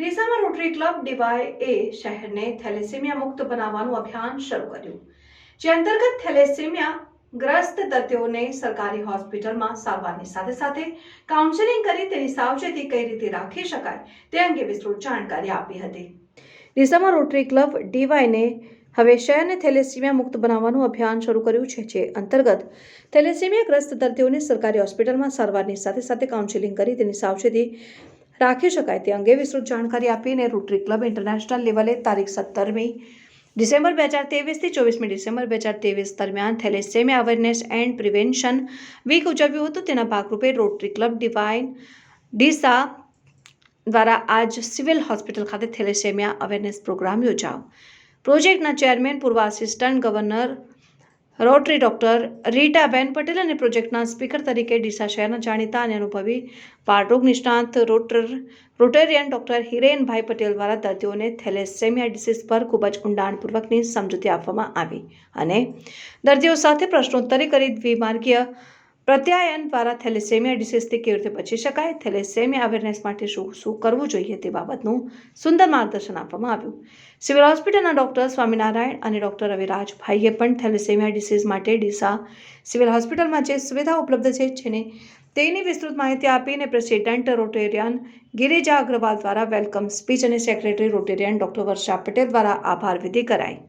ડીસામાં rotary club ડીવાય એ શહેરને થેલેસેમિયા મુક્ત બનાવવાનું અભિયાન શરૂ કર્યું. જે અંતર્ગત થેલેસેમિયા ગ્રસ્ત દર્દીઓને સરકારી હોસ્પિટલમાં સારવારની સાથે સાથે કાઉન્સેલિંગ કરી તેની સાવચેતી કઈ રીતે રાખી શકાય તે અંગે વિસ્તૃત જાણકારી આપી હતી. ડીસામાં રોટરી ક્લબ ડીવાયને હવે શહેરને થેલેસીમિયા મુક્ત બનાવવાનું અભિયાન શરૂ કર્યું છે, જે અંતર્ગત થેલેસીમિયા ગ્રસ્ત દર્દીઓને સરકારી હોસ્પિટલમાં સારવારની સાથે સાથે કાઉન્સેલિંગ કરી તેની સાવચેતી રાખી શકાય તે અંગે વિસ્તૃત જાણકારી આપીને રોટરી ક્લબ ઇન્ટરનેશનલ લેવલે તારીખ સત્તરમી ડિસેમ્બર બે હજાર તેવીસથી ચોવીસમી ડિસેમ્બર બે હજાર તેવીસ દરમિયાન thalassemia awareness and prevention week ઉજવ્યું હતું. તેના ભાગરૂપે રોટરી ક્લબ ડિવાઇન ડીસા દ્વારા આજ સિવિલ હોસ્પિટલ ખાતે થેલેસેમિયા અવેરનેસ પ્રોગ્રામ યોજાયો. પ્રોજેક્ટના ચેરમેન પૂર્વ assistant governor Rotary doctor Ritaben Patel અને પ્રોજેક્ટના સ્પીકર તરીકે ડીસા શહેરના જાણીતા અને અનુભવી બાળરોગ નિષ્ણાંત રોટર રોટેરિયન ડોક્ટર હિરેનભાઈ પટેલ દ્વારા દર્દીઓને થેલેસેમિયા ડિસીઝ પર ખૂબ જ ઊંડાણપૂર્વકની સમજૂતી આપવામાં આવી. અને દર્દીઓ સાથે પ્રશ્નોત્તરી કરી દ્વિમાર્ગીય પ્રત્યાયન દ્વારા થેલેસેમિયા ડિસીઝથી કેવી રીતે બચી શકાય? થેલેસેમિયા અવેરનેસ માટે શું શું કરવું જોઈએ તે બાબતનું સુંદર માર્ગદર્શન આપવામાં આવ્યું. સિવિલ હોસ્પિટલના ડોક્ટર સ્વામિનારાયણ અને ડોક્ટર રવિરાજભાઈએ પણ થેલેસેમિયા ડિસીઝ માટે ડીસા સિવિલ હોસ્પિટલમાં જે સુવિધા ઉપલબ્ધ છે, જેને તેની વિસ્તૃત માહિતી આપીને પ્રેસિડેન્ટ રોટેરિયન ગિરિજા અગ્રવાલ દ્વારા વેલકમ સ્પીચ અને secretary Rotarian doctor Varsha Patel દ્વારા આભાર વિધિ કરાઈ.